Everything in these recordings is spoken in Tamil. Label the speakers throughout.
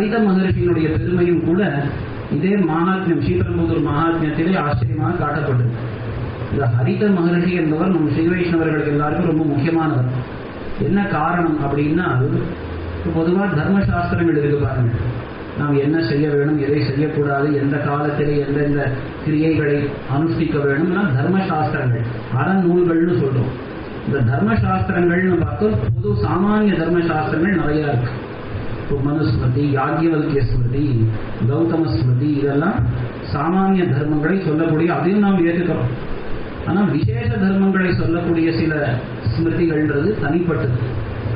Speaker 1: ஹரித மகர்ஷியினுடைய பெருமையும் கூட இதே மகாத்மியம் ஸ்ரீபெரும்புதூர் மகாத்மியத்திலே ஆச்சரியமாக காட்டப்பட்டது. இந்த ஹரித மகர்ஷி என்பவர் நம் ஸ்ரீ வைஷ்ணவர்களுக்கு எல்லாருக்கும் ரொம்ப முக்கியமானவர். என்ன காரணம் அப்படின்னா பொதுவாக தர்மசாஸ்திரங்கள் இருக்கு பாருங்க. நாம் என்ன செய்ய வேணும் எதை செய்யக்கூடாது எந்த காலத்திலே எந்தெந்த கிரியைகளை அனுஷ்டிக்க வேணும்னா தர்மசாஸ்திரங்கள். அறநூல்கள்னு சொல்றோம். இந்த தர்மசாஸ்திரங்கள்னு பார்த்தோம் பொது சாமானிய தர்மசாஸ்திரங்கள் நிறையா இருக்கு. மனுஸ்மிருதி யாக்கியவல்கிய ஸ்மிருதி கௌதம ஸ்மிருதி இதெல்லாம் சாமானிய தர்மங்களை சொல்லக்கூடிய அதையும் நாம் ஏற்றுக்கிறோம். ஆனால் விசேஷ தர்மங்களை சொல்லக்கூடிய சில ஸ்மிருதிகள்ன்றது தனிப்பட்டது.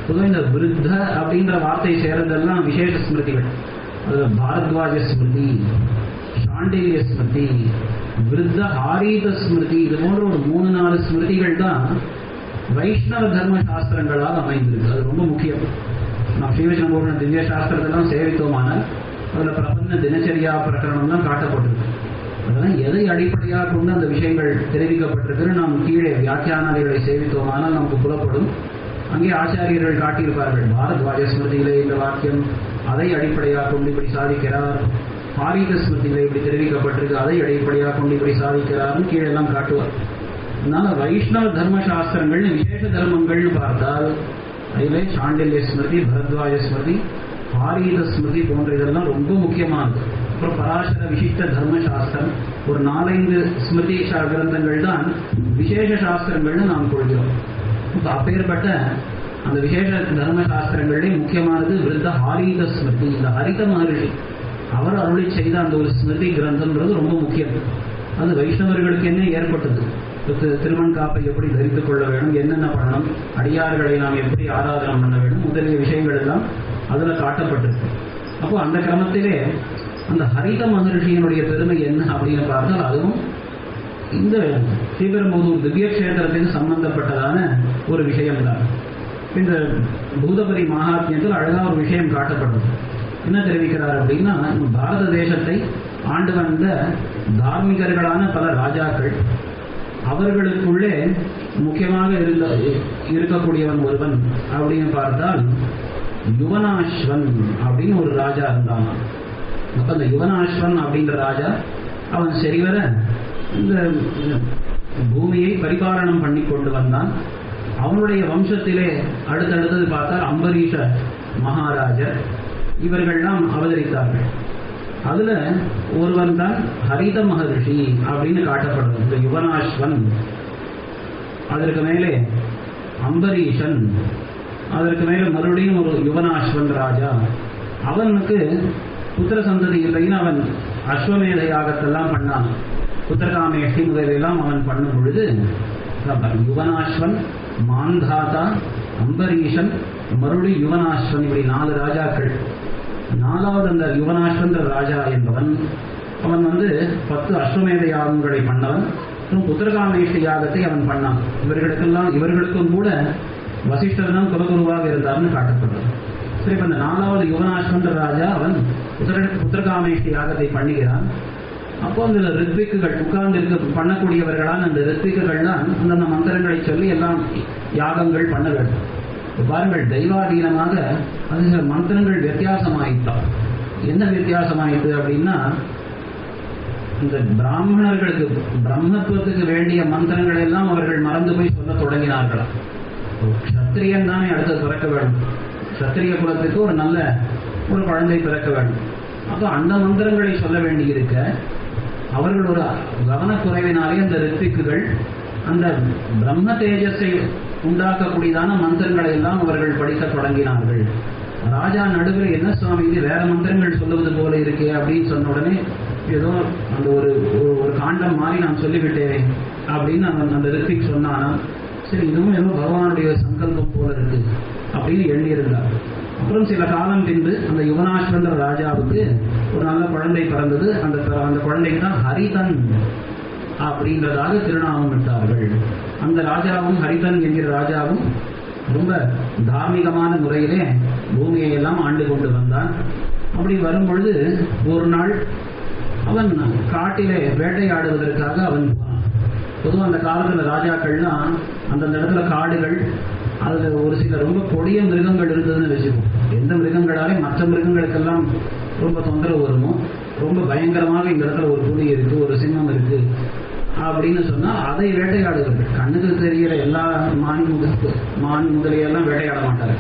Speaker 1: பொதுவாக இந்த விருத்த அப்படின்ற வார்த்தை சேர்றதெல்லாம் விசேஷ ஸ்மிருதிகள். அதில் பாரத்வாஜ ஸ்மிருதி சாண்டில்ய ஸ்மிருதி விருத்த ஆரீத ஸ்மிருதி இது போன்ற ஒரு மூணு நாலு ஸ்மிருதிகள் தான் வைஷ்ணவ தர்ம சாஸ்திரங்களாக அமைந்திருக்கு. அது ரொம்ப முக்கியம். நாம் ஸ்ரீவிஷ்ணபூர்ண திவ்ய சாஸ்திரத்தெல்லாம் சேவித்தோமானால் அதில் பிரபந்த தினச்சரியா பிரகரணம்லாம் காட்டப்பட்டிருக்கு. அதெல்லாம் எதை அடிப்படையாக கொண்டு அந்த விஷயங்கள் தெரிவிக்கப்பட்டிருக்குன்னு நாம் கீழே வியாக்கியானாதிகளை சேவித்தோமானால் நமக்கு புலப்படும். அங்கே ஆச்சாரியர்கள் காட்டியிருப்பார்கள் பாரத்வாஜ ஸ்மிருதியிலே இந்த வாக்கியம் அதை அடிப்படையாக கொண்டு இப்படி சாதிக்கிறார். ஆரீத ஸ்மிருதியிலே இப்படி தெரிவிக்கப்பட்டிருக்கு அதை அடிப்படையாக கொண்டு இப்படி சாதிக்கிறார்னு கீழே எல்லாம் காட்டுவார். அதனால வைஷ்ணவ தர்ம சாஸ்திரங்கள்னு விசேஷ தர்மங்கள்னு பார்த்தால் அதிலே சாண்டில்ய ஸ்மிருதி பரத்வாய ஸ்மிருதி பாரீத ஸ்மிருதி போன்ற இதெல்லாம் ரொம்ப முக்கியமானது. அப்புறம் பராசர விசிஷ்ட தர்ம சாஸ்திரம் ஒரு நாலைந்து ஸ்மிருதி கிரந்தங்கள் தான் விசேஷ சாஸ்திரங்கள்னு நாம் கொள்கிறோம். இப்போ அப்பேற்பட்ட அந்த விசேஷ தர்ம சாஸ்திரங்களிலே முக்கியமானது விருத்த ஹாரீத ஸ்மிருதி இந்த ஹரித மகரிஷி. அவர் அருளி செய்த அந்த ஒரு ஸ்மிருதி கிரந்தம்ன்றது ரொம்ப முக்கியம். அது வைஷ்ணவர்களுக்கு என்ன ஏற்பட்டது? திருமண் காப்பை எப்படி தரித்துக் கொள்ள வேண்டும் என்னென்ன பண்ணணும் அடியார்களை நாம் எப்படி ஆராதனம் பண்ண வேண்டும் முதலிய விஷயங்கள் எல்லாம் அதுல காட்டப்பட்டிருக்கு. அப்போ அந்த கிரமத்திலே அந்த ஹரித மகர்ஷியினுடைய பெருமை என்ன அப்படின்னு பார்த்தால் அதுவும் இந்த ஸ்ரீபெரும்புதூர் திவ்ய கஷேத்திரத்துக்கு சம்பந்தப்பட்டதான ஒரு விஷயம்தான். இந்த பூதபதி மகாத்மியத்தில் அழகா ஒரு விஷயம் காட்டப்பட்டது. என்ன தெரிவிக்கிறார் அப்படின்னா பாரத தேசத்தை ஆண்டு வந்த தார்மிகர்களான பல ராஜாக்கள் அவர்களுக்குள்ளே முக்கியமாக இருந்த இருக்கக்கூடியவன் ஒருவன் அப்படின்னு பார்த்தால் யுவனாஸ்வன் அப்படின்னு ஒரு ராஜா இருந்தான். அப்ப அந்த யுவனாஸ்வன் அப்படின்ற ராஜா அவன் சரிவர இந்த பூமியை பரிபாலனம் பண்ணி கொண்டு வந்தான். அவனுடைய வம்சத்திலே அடுத்தடுத்தது பார்த்தால் அம்பரீஷ மகாராஜர் இவர்கள்லாம் அவதரித்தார்கள். அதுல ஒருவன் தான் ஹரித மகர்ஷி அப்படின்னு காட்டப்படுது இந்த யுவனாஸ்வன் அதற்கு மேலே அம்பரீஷன். அதற்கு மேலே மறுபடியும் ஒரு யுவனாஸ்வன் ராஜா. அவனுக்கு புத்திர சந்ததி இல்லைன்னு அவன் அஸ்வமேத யாகத்தெல்லாம் பண்ணான். புத்திரகாமேஷ்டி முதலெல்லாம் அவன் பண்ணும் பொழுது யுவனாஸ்வன் மாந்தாதா அம்பரீஷன் மறுபடியும் யுவனாஸ்வன் இப்படி நாலு ராஜாக்கள். நாலாவது அந்த யுவனாஸ்வன்ற ராஜா என்பவன் அவன் வந்து பத்து அஸ்வமேத யாகங்களை பண்ணவன் மற்றும் புத்திரகாமேஷ்டி யாகத்தை அவன் பண்ணான். இவர்களுக்கெல்லாம் இவர்களுக்கும் கூட வசிஷ்டர் தான் குலகுருவாக இருந்தார்னு காட்டப்படுறது சரி இப்ப இந்த நாலாவது யுவனாஸ்வன்ற ராஜா அவன் புத்திர புத்திரகாமேஷ்டி யாகத்தை பண்ணுகிறான் அப்போ அந்த ரித்விக்குகள் உட்கார்ந்து இருக்க பண்ணக்கூடியவர்களான அந்த ரித்விக்குகள் தான் அந்தந்த மந்திரங்களை சொல்லி எல்லாம் யாகங்கள் பண்ண வேண்டும். பாருங்கள் தெய்வாதீனமாக அது சில மந்திரங்கள் வித்தியாசமாயிட்டான் என்ன வித்தியாசமாயிட்டு அப்படின்னா இந்த பிராமணர்களுக்கு பிரம்மத்துவத்துக்கு வேண்டிய மந்திரங்கள் எல்லாம் அவர்கள் மறந்து போய் சொல்ல தொடங்கினார்களாம். க்ஷத்திரியன் தானே அடுத்து பிறக்க வேண்டும். சத்திரிய குலத்துக்கு ஒரு நல்ல ஒரு குழந்தை பிறக்க வேண்டும். அப்போ அந்த மந்திரங்களை சொல்ல வேண்டியிருக்க அவர்கள் ஒரு கவனக்குறைவினாலே அந்த ரித்திக்குகள் அந்த பிரம்ம தேஜஸை உண்டாக்கக்கூடியதான மந்திரங்களை எல்லாம் அவர்கள் படிக்க தொடங்கினார்கள். ராஜா நடுவில் என்ன சுவாமி இது வேற மந்திரங்கள் சொல்லுவது போல இருக்கே அப்படின்னு சொன்ன உடனே ஏதோ அந்த ஒரு ஒரு- காண்டம் மாதிரி நான் சொல்லிவிட்டேன் அப்படின்னு அவன் அந்த ரித்திக் சொன்னானா சரி இதுவும் ஏதோ பகவானுடைய சங்கல்பம் போல இருக்கு அப்படின்னு எண்ணியிருந்தார். அப்புறம் சில காலம் பின்பு அந்த யுவனாஸ்வந்த ராஜாவுக்கு ஒரு நல்ல குழந்தை பிறந்தது. அந்த அந்த குழந்தைக்கு தான் ஹரிதன். அப்படின்றதாக திருநாமம் விட்டார்கள். அந்த ராஜாவும் ஹரிதன் என்கிற ராஜாவும் ரொம்ப தார்மீகமான முறையிலே பூமியை எல்லாம் ஆண்டு கொண்டு வந்தான். அப்படி வரும்பொழுது ஒரு நாள் அவன் காட்டிலே வேட்டையாடுவதற்காக அவன் போனான். பொதுவாக அந்த காலத்துல ராஜாக்கள்லாம் அந்தந்த இடத்துல காடுகள் அதுல ஒரு சில ரொம்ப கொடிய மிருகங்கள் இருந்ததுன்னு வச்சுக்கோம் எந்த மிருகங்களாலே மற்ற மிருகங்களுக்கெல்லாம் ரொம்ப தொந்தரவு வருமோ? ரொம்ப பயங்கரமாக இந்த இடத்துல ஒரு புலி இருக்கு ஒரு சிங்கம் இருக்கு. அப்படின்னு சொன்னா அதை வேட்டையாடுகிறது. கண்ணுக்கு தெரிகிற எல்லா மான் முதல் மான் முதலையெல்லாம் வேட்டையாட மாட்டாங்க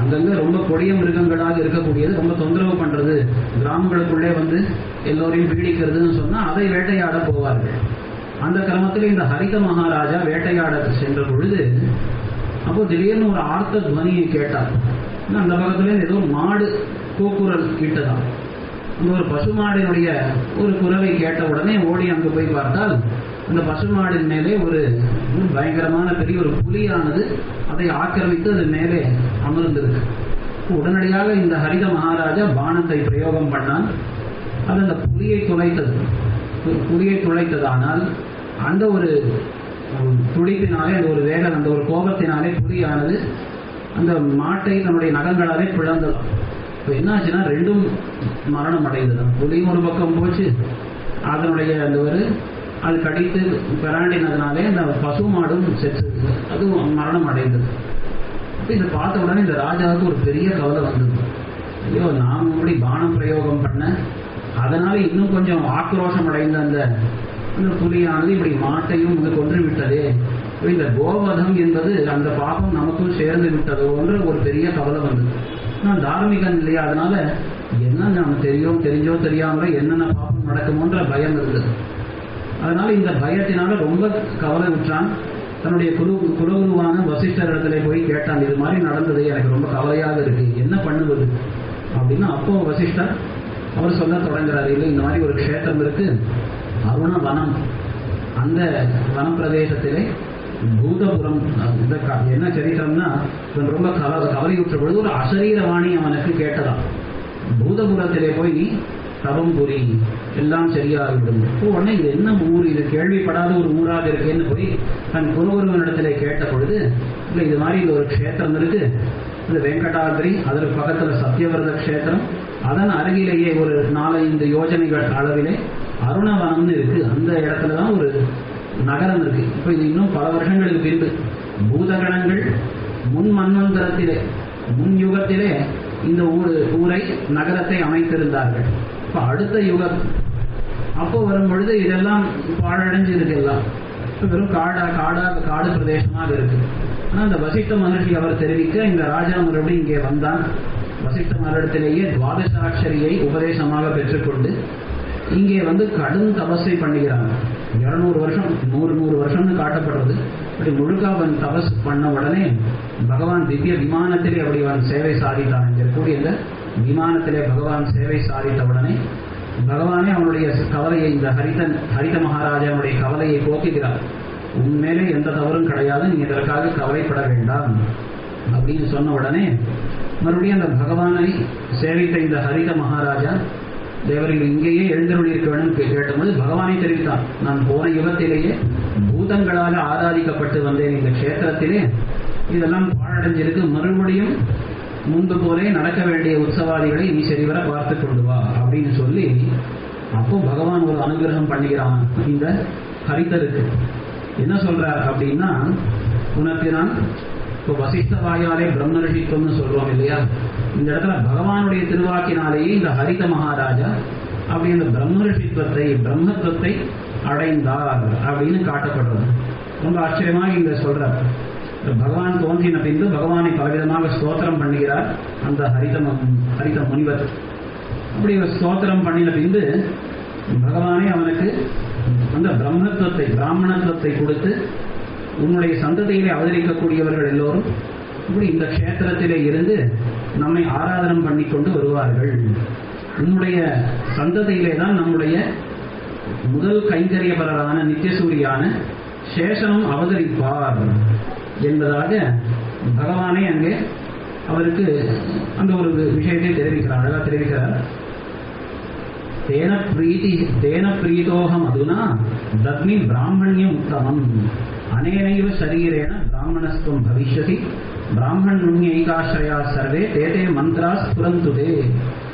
Speaker 1: அங்கங்க ரொம்ப கொடிய மிருகங்களாக இருக்கக்கூடியது ரொம்ப தொந்தரவு பண்றது. கிராமங்களுக்குள்ளே வந்து எல்லோரையும் பீடிக்கிறதுன்னு சொன்னா அதை வேட்டையாட போவார்கள். அந்த கிரமத்தில் இந்த ஹரித மகாராஜா வேட்டையாட சென்ற பொழுது அப்போ திடீர்னு ஒரு ஆர்த்த துவனியை கேட்டார். அந்த பக்கத்துல ஏதோ மாடு கூக்குரல் கிட்டதான். இந்த ஒரு பசுமாடினுடைய ஒரு குரவை கேட்ட உடனே ஓடி அங்கு போய் பார்த்தால் அந்த பசுமாடின் மேலே ஒரு பயங்கரமான பெரிய ஒரு புலியானது அதை ஆக்கிரமித்து அது மேலே அமர்ந்திருக்கு. உடனடியாக இந்த ஹரித மகாராஜா பானத்தை பிரயோகம் பண்ணான். அது அந்த புலியை துளைத்தது. பு- புலியை துளைத்ததானால் அந்த ஒரு துடிப்பினாலே அந்த ஒரு வேகம் அந்த ஒரு கோபத்தினாலே புலியானது அந்த மாட்டை தன்னுடைய நகங்களாலே பிளந்ததாம் இப்போ என்னாச்சுன்னா ரெண்டும் மரணம் அடைந்ததாம் புலியும் ஒரு பக்கம் போச்சு அதனுடைய அந்த ஒரு அது கடித்து பிராண்டினதுனாலே அந்த பசு மாடும் செத்து அதுவும் மரணம் அடைந்தது அப்ப இதை பார்த்த உடனே இந்த ராஜாவுக்கு ஒரு பெரிய கவலை வந்தது. ஐயோ நாம் இப்படி பானம் பிரயோகம் பண்ண அதனால இன்னும் கொஞ்சம் ஆக்ரோஷம் அடைந்த அந்த அந்த புலியானது இப்படி மாட்டையும் வந்து கொன்று விட்டதே இந்த கோவதம் என்பது அந்த பாபம் நமக்கும் சேர்ந்து விட்டதோன்ற ஒரு பெரிய கவலை வந்தது. நான் தார்மீகன் இல்லையா அதனால என்ன நம்ம தெரியும் தெரிஞ்சோ தெரியாமலோ என்னென்ன பாப்பம் நடக்குமோன்ற பயம் இருந்தது அதனால இந்த பயத்தினால ரொம்ப கவலை விட்டான் தன்னுடைய குரு குலகுருவான வசிஷ்டர் இடத்துல போய் கேட்டான் இது மாதிரி நடந்தது எனக்கு ரொம்ப கவலையாக இருக்கு. என்ன பண்ணுவது? அப்படின்னு அப்போ வசிஷ்டர் அவர் சொல்ல தொடங்குறாரு. இல்லை இந்த மாதிரி ஒரு க்ஷேத்திரம் இருக்கு. அருண வனம். அந்த வனப்பிரதேசத்திலே பூதபுரம். இந்த என்ன சரித்திரம்னா இவன் ரொம்ப கவ கவலையுற்ற பொழுது ஒரு அசரீரவாணி அவனுக்கு கேட்டதாம். பூதபுரத்திலே போய் நீ தவம் புரி எல்லாம் சரியாகிவிடும். இப்போ உடனே இது என்ன ஊர்? இது கேள்விப்படாத ஒரு ஊராக இருக்கேன்னு போய் தன் குருவருவனிடத்திலே கேட்ட பொழுது இல்லை இது மாதிரி இது ஒரு க்ஷேத்திரம் இருக்கு. இது வெங்கடாதிரி அதற்கு பக்கத்துல சத்யவரத க்ஷேத்திரம். அதன் அருகிலேயே ஒரு நாலஞ்சு யோஜனைகள் அளவிலே அருணவனம்னு இருக்கு. அந்த இடத்துல தான் ஒரு நகரம் இருக்கு இப்போ இது இன்னும் பல வருஷங்களுக்கு பின்பு. பூதகணங்கள் முன் மன்வந்தரத்திலே முன் யுகத்திலே இந்த ஊரு ஊரை நகரத்தை அமைத்திருந்தார்கள். இப்ப அடுத்த யுகம். அப்போ வரும் பொழுது இதெல்லாம் பாழடைஞ்சு இருக்கு எல்லாம் வெறும் காடா காடா காடு பிரதேசமாக இருக்கு. ஆனா அந்த வசிஷ்ட மகர்ஷி அவர் தெரிவிக்க இந்த ராஜா மறுபடியும் இங்கே வந்தான். வசிஷ்ட மரடத்திலேயே துவாதசாட்சரியை உபதேசமாக பெற்றுக்கொண்டு இங்கே வந்து கடும் தபஸை பண்ணுகிறாங்க இருநூறு வருஷம் நூறு நூறு வருஷம்னு காட்டப்படுறது. அப்படி முழுக்க அவன் தபஸ் பண்ண உடனே பகவான் திவ்ய விமானத்திலே அப்படி அவன் சேவை சாதித்தான் இங்க இருக்கக்கூடிய இந்த விமானத்திலே பகவான் சேவை சாதித்த உடனே பகவானே அவனுடைய கவலையை இந்த ஹரிதன் ஹரித மகாராஜாவுடைய கவலையை போக்குகிறார் உண்மையிலே எந்த தவறும் கிடையாது நீ இதற்காக கவலைப்பட வேண்டாம்? அப்படின்னு சொன்ன உடனே மறுபடியும் அந்த பகவானை சேவித்த இந்த ஹரித மகாராஜா தேவர்கள் இங்கேயே எழுந்தருளி இருக்க வேண்டும் கேட்டபோது பகவானை தெரிவித்தார் நான் போன யுகத்திலேயே பூதங்களால் ஆராதிக்கப்பட்டு வந்தேன் இந்த கஷேத்திரத்திலே. இதெல்லாம் பாழடைஞ்சிருக்கு. மறுபடியும் முன்பு போலே நடக்க வேண்டிய உற்சவாதிகளை நீ சரிவர பார்த்து கொண்டு வா அப்படின்னு சொல்லி அப்போ பகவான் ஒரு அனுகிரகம் பண்ணுகிறான் இந்த ஹரிதருக்கு என்ன சொல்றார் அப்படின்னா உனக்கு நான் இப்போ வசித்த வாயாலே பிரம்ம ரிஷித்துவம்னு சொல்றோம் இல்லையா? இந்த இடத்துல பகவானுடைய திருவாக்கினாலேயே இந்த ஹரித மகாராஜா அப்படி இந்த பிரம்ம ரிஷித்துவத்தை பிரம்மத்துவத்தை அடைந்தார் அப்படின்னு காட்டப்படுறது. ரொம்ப ஆச்சரியமாக இங்க சொல்றார். பகவான் தோன்றின பின்பு பகவானை பலவிதமாக ஸ்தோத்திரம் பண்ணுகிறார் அந்த ஹரித ஹரித முனிவர். அப்படி ஸ்தோத்திரம் பண்ணின பின்பு பகவானே அவனுக்கு அந்த பிரம்மத்துவத்தை பிராமணத்துவத்தை கொடுத்து உன்னுடைய சந்ததியிலே அவதரிக்கக்கூடியவர்கள் எல்லோரும் இப்படி இந்த க்ஷேத்திரத்திலே இருந்து நம்மை ஆராதனம் பண்ணி கொண்டு வருவார்கள். உன்னுடைய சந்ததியிலே தான் நம்முடைய முதல் கைங்கரியபரரான நித்தியசூரியான சேஷனும் அவதரிப்பார் என்பதாக பகவானே அங்கே அவருக்கு அந்த ஒரு விஷயத்தை தெரிவிக்கிறார் அழகா தெரிவிக்கிறார். தேன பிரீதி தேன பிரீதோகம் அதுனா தத்மி பிராமணியம் உத்தமம். அனேனைவ சரீரேண பிராமணஸ்துவம் பவிஷ்யசி பிராமணுன்யைகாசிரயா சர்வே தேதே மந்த்ரா ஸ்புரந்துதே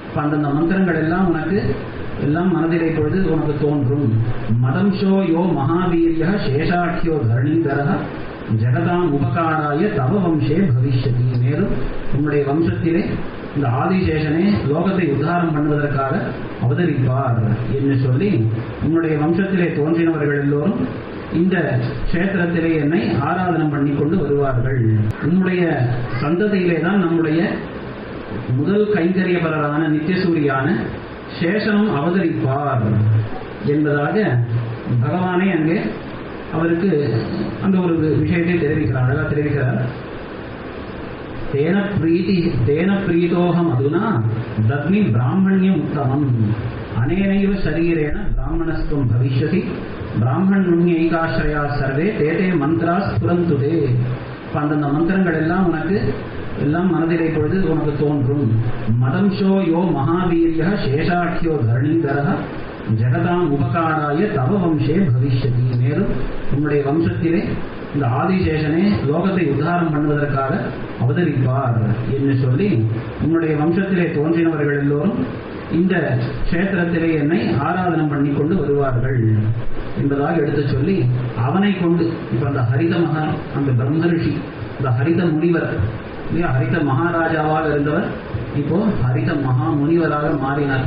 Speaker 1: இப்போ அந்தந்த மந்திரங்கள் எல்லாம் உனக்கு எல்லாம் மனதிலே பொழுது உனக்கு தோன்றும் மதம்சோ யோ மகாவீரிய சேஷாட்சியோ தரணீதர ஜெகதாம் உபகாராய தவ வம்சே பவிஷ்யதி மேலும் உன்னுடைய வம்சத்திலே இந்த ஆதிசேஷனே லோகத்தை உத்தாரம் பண்ணுவதற்காக அவதரிப்பார் என்று சொல்லி உன்னுடைய வம்சத்திலே தோன்றினவர்கள் எல்லோரும் இந்த கஷேத்திரத்திலே என்னை ஆராதனம் பண்ணி கொண்டு வருவார்கள். உன்னுடைய சந்ததியிலே தான் நம்முடைய முதல் கைங்கரியபரரான நித்தியசூரியான சேஷனும் அவதரிப்பார் என்பதாக பகவானே அங்கே அவருக்கு அந்த ஒரு விஷயத்தை தெரிவிக்கிறார் அழகா தெரிவிக்கிறார். தேன பிரீதி தேன பிரீதோகம் அதுனா தத்மி பிராமணியம் உத்தமம். அனேனைவ சரீரேன பிராமணஸ்துவம் பவிஷ்யதி பிராமணியைகாசிரயா சர்வே தேதே மந்திராஸ் புரந்துதே. இப்ப அந்தந்த மந்திரங்கள் எல்லாம் உனக்கு எல்லாம் மனதிலே பொழுது உனக்கு தோன்றும். மதம்சோ யோ மகாவீரிய சேஷாட்சியோ தரணீதர ஜெகதாம் உபகாராய தவ வம்சே பவிஷ்யதி. மேலும் உன்னுடைய வம்சத்திலே இந்த ஆதிசேஷனே லோகத்தை உத்தாரம் பண்ணுவதற்காக அவதரிப்பார். என்று சொல்லி உன்னுடைய வம்சத்திலே தோன்றினவர்கள் எல்லோரும் இந்த கஷேத்திரத்திலே என்னை ஆராதனம் பண்ணி கொண்டு வருவார்கள் என்பதாக எடுத்து சொல்லி அவனை கொண்டு இப்ப அந்த ஹரித மகா அந்த பிரம்மரிஷி இந்த ஹரித முனிவர் ஹரித மகாராஜாவாக இருந்தவர் இப்போ ஹரித மகா முனிவராக மாறினார்.